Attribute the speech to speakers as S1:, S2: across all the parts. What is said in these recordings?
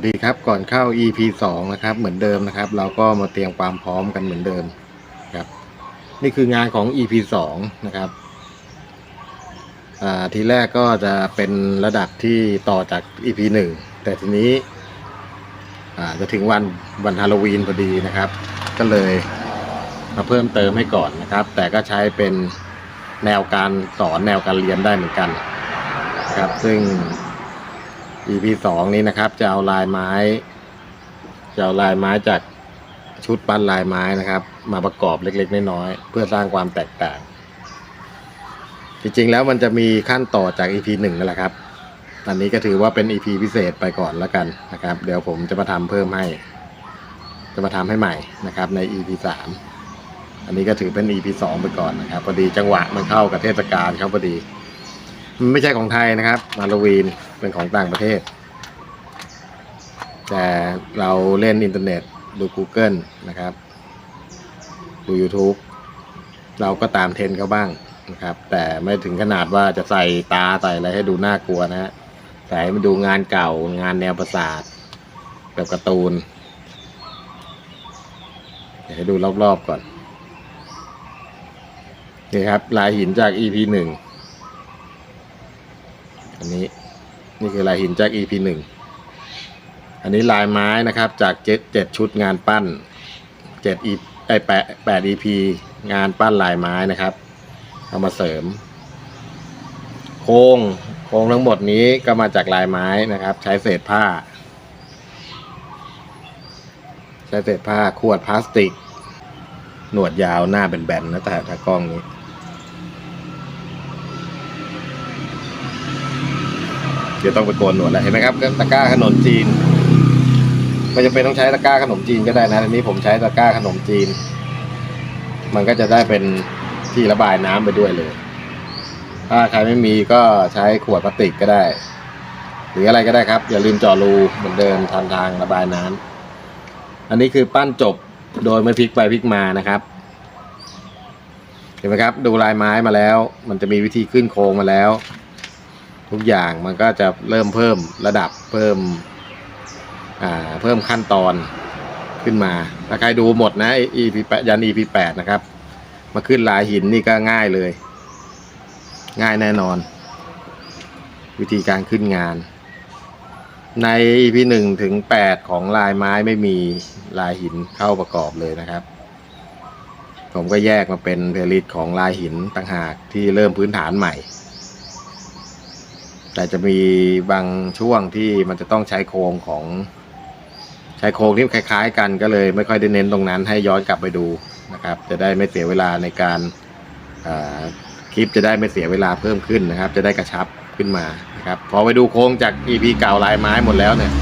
S1: สดีครับก่อนเข้า EP 2 นะครับ เหมือนเดิมนะครับ เราก็มาเตรียมความพร้อมกันเหมือนเดิมครับ นี่คืองานของ EP 2 นะครับทีแรกก็จะเป็นระดับที่ต่อจาก EP 1 แต่ทีนี้จะถึงวันวันฮาโลวีนพอดีนะครับ ก็เลยมาเพิ่มเติมให้ก่อนนะครับ แต่ก็ใช้เป็นแนวการสอนแนวการเรียนได้เหมือนกันครับซึ่ง EP สองนี้นะครับ จะเอาลายไม้ จะเอาลายไม้จากชุดปั้นลายไม้นะครับ มาประกอบเล็กๆน้อยๆเพื่อสร้างความแตกต่าง จริงๆแล้วมันจะมีขั้นต่อจาก EP หนึ่งนั่นแหละครับตอนนี้ก็ถือว่าเป็น EP พิเศษไปก่อนแล้วกันนะครับ เดี๋ยวผมจะมาทำเพิ่มให้ จะมาทำให้ใหม่นะครับ ใน EP สามอันนี้ก็ถือเป็น EP สองไปก่อนนะครับพอดีจังหวะมันเข้ากับเทศกาลเขาพอดีมันไม่ใช่ของไทยนะครับฮาโลวีน เป็นของต่างประเทศ แต่เราเล่นอินเทอร์เน็ตดู Google นะครับ ดู YouTube เราก็ตามเทรนด์เขาบ้างนะครับ แต่ไม่ถึงขนาดว่าจะใส่ตาใส่อะไรให้ดูน่ากลัวนะฮะแต่ให้มาดูงานเก่างานแนวประสาทแบบการ์ตูน เดี๋ยวให้ดูรอบๆก่อนนี่ครับลายหินจาก EP หนึ่งอันนี้ นี่คือลายหินจาก EP หนึ่งอันนี้ลายไม้นะครับจากเจ็ดเจ็ดชุดงานปั้นเจ็ดอีไอแปดแปด EP งานปั้นลายไม้นะครับ เอามาเสริม โครงโครงทั้งหมดนี้ก็มาจากลายไม้นะครับ ใช้เศษผ้า ใช้เศษผ้าขวดพลาสติก หนวดยาวหน้าเป็นแบนๆนะแต่ถ้ากล้องนี้ เดี๋ยวต้องไปโกนหนวดแล้วเห็นไหมครับตะกร้าขนมจีนไม่จำเป็นต้องใช้ตะกร้าขนมจีนก็ได้นะอันนี้ผมใช้ตะกร้าขนมจีน มันก็จะได้เป็นที่ระบายน้ำไปด้วยเลย ถ้าใครไม่มีก็ใช้ขวดพลาสติกก็ได้ หรืออะไรก็ได้ครับ อย่าลืมเจาะรูเหมือนเดิมทำทางระบายน้ำอันนี้คือปั้นจบโดยไม่พลิกไปพลิกมานะครับเห็นไหมครับ ดูลายไม้มาแล้ว มันจะมีวิธีขึ้นโครงมาแล้ว ทุกอย่างมันก็จะเริ่มเพิ่มระดับเพิ่มอ่าเพิ่มขั้นตอนขึ้นมา ถ้าใครดูหมดนะ EP แปยัน EP แปดนะครับ มาขึ้นลายหินนี่ก็ง่ายเลย ง่ายแน่นอน วิธีการขึ้นงาน ใน EP หนึ่งถึงแปดของลายไม้ไม่มีลายหินเข้าประกอบเลยนะครับ ผมก็แยกมาเป็นเพลิตของลายหินต่างหากที่เริ่มพื้นฐานใหม่ แต่จะมีบางช่วงที่มันจะต้องใช้โครงของใช้โครงที่คล้าย ๆ กันก็เลยไม่ค่อยได้เน้นตรงนั้นให้ย้อนกลับไปดูนะครับ จะได้ไม่เสียเวลาในการคลิปจะได้ไม่เสียเวลาเพิ่มขึ้นนะครับ จะได้กระชับขึ้นมานะครับพอไปดูโครงจาก EP เก่าลายไม้หมดแล้วเนี่ย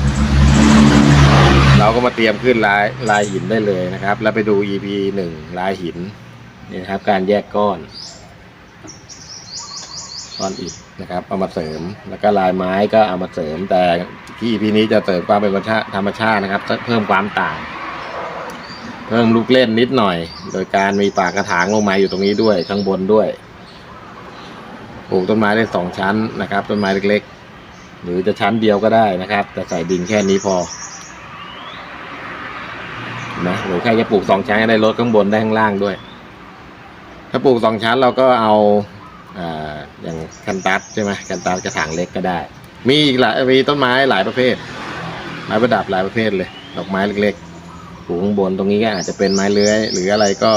S1: เราก็มาเตรียมขึ้นลายลายหินได้เลยนะครับ แล้วไปดู EP หนึ่งลายหินนี่นะครับ การแยกก้อนก้อนอิฐ นะครับเอามาเสริมแล้วก็ลายไม้ก็เอามาเสริม แต่ที่ EP นี้จะเสริมความเป็นธรรมชาตินะครับ เพิ่มความต่าง เพิ่มลูกเล่นนิดหน่อย โดยการมีปากกระถางลงมาอยู่ตรงนี้ด้วยข้างบนด้วยปลูกต้นไม้ได้สองชั้นนะครับ ต้นไม้เล็กๆ หรือจะชั้นเดียวก็ได้นะครับ แต่ใส่ดินแค่นี้พอนะหรือใครจะปลูกสองชั้นได้ลดข้างบนได้ข้างล่างด้วย ถ้าปลูกสองชั้นเราก็เอา อ่าอย่างคันตัสใช่ไหมคันตัสกระถางเล็กก็ได้ มีอีกหลายมีต้นไม้หลายประเภท ไม้ประดับหลายประเภทเลย ดอกไม้เล็กๆปลูกข้างบนตรงนี้ก็อาจจะเป็นไม้เลื้อย หรืออะไรก็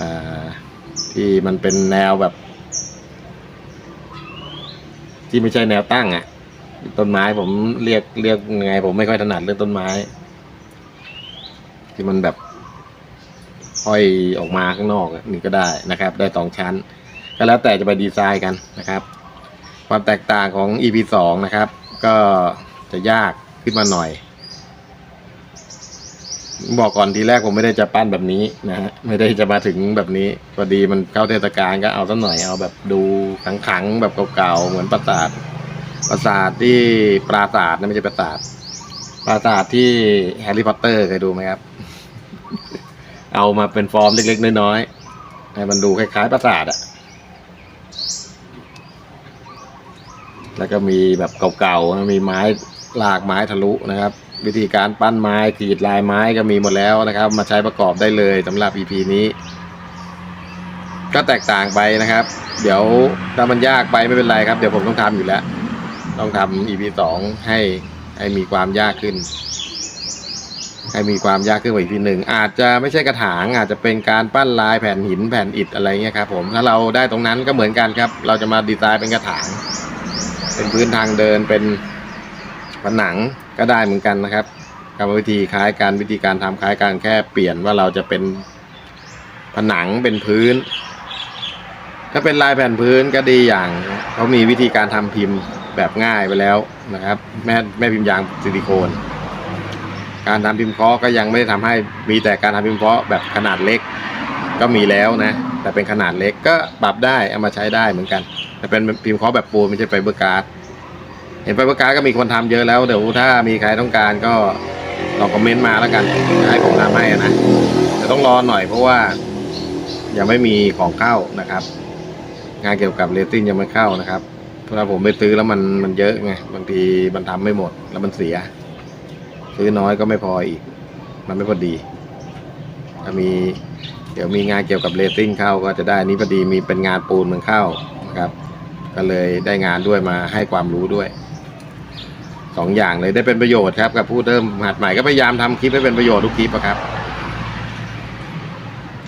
S1: อ่าที่มันเป็นแนวแบบ ที่ไม่ใช่แนวตั้งอะ่ะต้นไม้ผมเรียกเรียกยังไง ผมไม่ค่อยถนัดเรื่องต้นไม้ ที่มันแบบห้อยออกมาข้างนอกนี่ก็ได้นะครับ ได้สองชั้น ก็แล้วแต่จะไปดีไซน์กันนะครับ ความแตกต่างของ EP สองนะครับ ก็จะยากขึ้นมาหน่อย บอกก่อนทีแรกผมไม่ได้จะปั้นแบบนี้นะฮะไม่ได้จะมาถึงแบบนี้พอดีมันเข้าเทศกาลก็เอาสักหน่อยเอาแบบดูขังๆแบบเก่าๆเหมือนปราสาทปราสาทที่ปราสาทนะไม่ใช่ปราสาทปราสาทที่แฮร์รี่พอตเตอร์เคยดูไหมครับ เอามาเป็นฟอร์มเล็กๆน้อยๆให้มันดูคล้ายๆปราสาทอะ แล้วก็มีแบบเก่าๆนะมีไม้ลากไม้ทะลุนะครับ วิธีการปั้นไม้กรีดลายไม้ก็มีหมดแล้วนะครับ มาใช้ประกอบได้เลยสำหรับ EP นี้ ก็แตกต่างไปนะครับ เดี๋ยวถ้ามันยากไปไม่เป็นไรครับ เดี๋ยวผมต้องทำอยู่แล้ว ต้องทำ EP สองให้ให้มีความยากขึ้น ให้มีความยากขึ้นกว่า EP หนึ่งอาจจะไม่ใช่กระถาง อาจจะเป็นการปั้นลายแผ่นหินแผ่นอิฐอะไรเงี้ยครับผมถ้าเราได้ตรงนั้นก็เหมือนกันครับ เราจะมาดีไซน์เป็นกระถาง เป็นพื้นทางเดินเป็นผนังก็ได้เหมือนกันนะครับกรรมวิธีคล้ายกันวิธีการทำคล้ายกันแค่เปลี่ยนว่าเราจะเป็นผนังเป็นพื้น ถ้าเป็นลายแผ่นพื้นก็ดีอย่างเขามีวิธีการทำพิมพ์แบบง่ายไปแล้วนะครับ แม่แม่พิมพ์ยางซิลิโคน การทำพิมพ์เคาะก็ยังไม่ได้ทำให้มีแต่การทำพิมพ์เคาะแบบขนาดเล็ก ก็มีแล้วนะ แต่เป็นขนาดเล็กก็ปรับได้เอามาใช้ได้เหมือนกัน แต่เป็นพิมพ์เคาะแบบปูนไม่ใช่ไฟเบอร์การ์ดเห็นไฟเบอร์การ์ดก็มีคนทำเยอะแล้วเดี๋ยวถ้ามีใครต้องการก็ลองคอมเมนต์มาแล้วกันให้ผมทำให้นะแต่ต้องรอหน่อยเพราะว่ายังไม่มีของเข้านะครับ งานเกี่ยวกับเรตติ้งยังไม่เข้านะครับเพราะว่าผมไปซื้อแล้วมันมันเยอะไงบางทีมันทำไม่หมดแล้วมันเสีย ซื้อน้อยก็ไม่พออีก มันไม่พอดีถ้ามีเดี๋ยวมีงานเกี่ยวกับเรตติ้งเข้าก็จะได้นนี้พอดีมีเป็นงานปูนมันเข้านะครับ ก็เลยได้งานด้วยมาให้ความรู้ด้วยสองอย่างเลยได้เป็นประโยชน์ครับกับผู้เริ่มหัดใหม่ก็พยายามทำคลิปให้เป็นประโยชน์ทุกคลิปอะครับ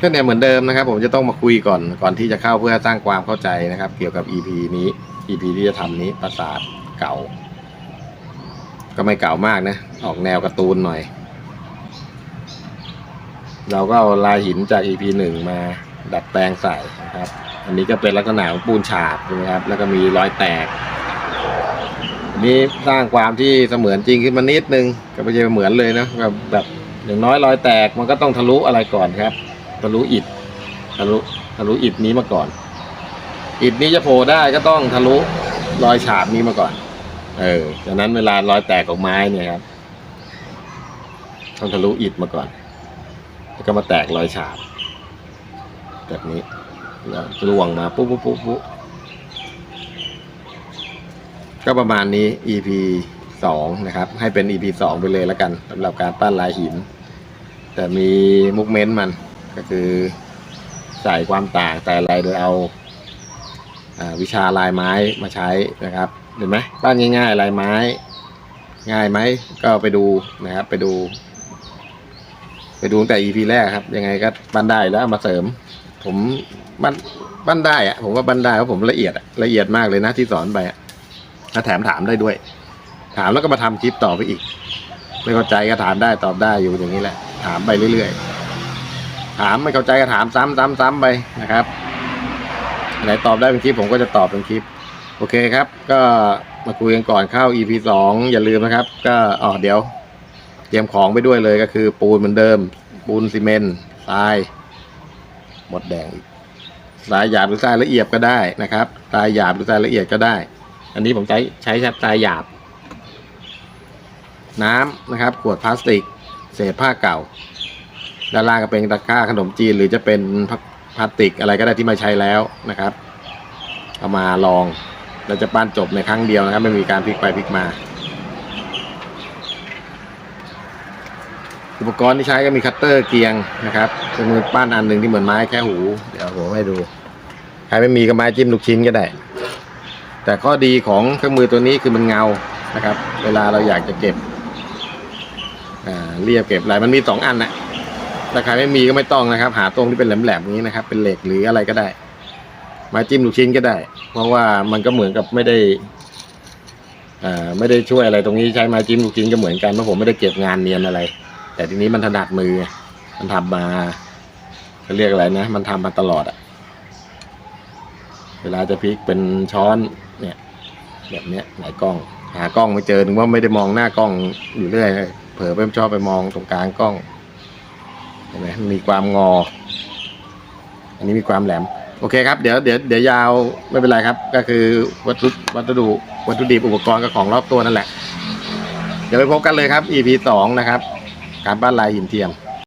S1: ก็เนี่ยเหมือนเดิมนะครับ ผมจะต้องมาคุยก่อนก่อนที่จะเข้าเพื่อสร้างความเข้าใจนะครับ เกี่ยวกับ EP นี้ EP ที่จะทำนี้ปราสาทเก่า ก็ไม่เก่ามากนะ ออกแนวการ์ตูนหน่อย เราก็เอาลายหินจาก EP หนึ่งมาดัดแปลงใส่นะครับ อันนี้ก็เป็นลักษณะของปูนฉาบใช่ไหมครับ แล้วก็มีรอยแตก อันนี้สร้างความที่เสมือนจริงขึ้นมานิดนึง ก็ไม่ใช่เหมือนเลยนะแบบแบบอย่างน้อยรอยแตกมันก็ต้องทะลุอะไรก่อนครับ ทะลุอิฐทะลุทะลุอิฐนี้มาก่อน อิฐนี้จะโผล่ได้ก็ต้องทะลุรอยฉาบนี้มาก่อน เออดังนั้นเวลารอยแตกของไม้เนี่ยครับต้องทะลุอิฐมาก่อน แล้วก็มาแตกรอยฉาบแบบนี้ ล้วล่วงมาปุ๊บปุ๊บปุ๊บปุ๊บก็ประมาณนี้ EP สองนะครับ ให้เป็น EP สองไปเลยแล้วกันสำหรับการปั้นลายหิน แต่มีมุกเม้นต์มันก็คือใส่ความต่างแต่อะไรโดยเอาวิชาลายไม้มาใช้นะครับ เห็นไหมปั้นง่าย ๆ ลายไม้ ง่ายไหมก็ไปดูนะครับ ไปดู ไปดูตั้งแต่ EP แรกครับ ยังไงก็ปั้นได้แล้วมาเสริม ผมปั้นปั้นได้อะผมว่าปั้นได้เพราะผมละเอียดอะละเอียดมากเลยนะที่สอนไปอะถ้าแถมถามได้ด้วย ถามแล้วก็มาทำคลิปต่อไปอีก ไม่เข้าใจก็ถามได้ตอบได้อยู่อย่างนี้แหละ ถามไปเรื่อยๆถามไม่เข้าใจก็ถามซ้ำซ้ำซ้ำไปนะครับไหนตอบได้เป็นคลิปผมก็จะตอบเป็นคลิป โอเคครับ ก็มาคุยกันก่อนเข้า EP สองอย่าลืมนะครับ ก็อ๋อเดี๋ยวเตรียมของไปด้วยเลยก็คือ ปูนเหมือนเดิม ปูนซีเมนต์ทราย มดแดงอีกทรายหยาบหรือทรายละเอียดก็ได้นะครับทรายหยาบหรือทรายละเอียดก็ได้ อันนี้ผมใช้ใช้ทรายหยาบ น้ำนะครับ ขวดพลาสติก เศษผ้าเก่า ด้านล่างก็เป็นตะกร้าขนมจีน หรือจะเป็นพลาสติกอะไรก็ได้ที่ม่ใช้แล้วนะครับ เอามาลองเราจะปั้นจบในครั้งเดียวนะครับ ไม่มีการพลิกไปพลิกมา อุปกรณ์ที่ใช้ก็มีคัตเตอร์เกียงนะครับเครื่องมือปั้นอันหนึ่งที่เหมือนไม้แค่หู เดี๋ยวผมให้ดู ใครไม่มีก็ไม้จิ้มลูกชิ้นก็ได้ แต่ข้อดีของเครื่องมือตัวนี้คือมันเงานะครับ เวลาเราอยากจะเก็บเรียบเก็บอะไรมันมีสองอันนะถ้าใครไม่มีก็ไม่ต้องนะครับ หาตรงที่เป็นแหลมๆอย่างนี้นะครับ เป็นเหล็กหรืออะไรก็ได้ไม้จิ้มลูกชิ้นก็ได้ เพราะว่ามันก็เหมือนกับไม่ได้อ่าไม่ได้ช่วยอะไรตรงนี้ใช้ไม้จิ้มลูกชิ้นก็เหมือนกันเพราะผมไม่ได้เก็บงานเนียนอะไร แต่ทีนี้มันถนัดมือ มันทำมาเขาเรียกอะไรนะ มันทำมาตลอดอะเวลาจะพลิกเป็นช้อนเนี่ย แบบเนี้ยไหนกล้อง หากล้องไม่เจอถึงว่าไม่ได้มองหน้ากล้องอยู่เรื่อยเผลอไปชอบไปมองตรงกลางกล้องเห็นไหมมีความงอ อันนี้มีความแหลมโอเคครับเดี๋ยวเดี๋ยวเดี๋ยวยาวไม่เป็นไรครับ ก็คือวัตถุวัตถุวัตถุดิบอุปกรณ์กับของรอบตัวนั่นแหละ เดี๋ยวไปพบกันเลยครับ EP สองนะครับ การบ้านลายหินเทียม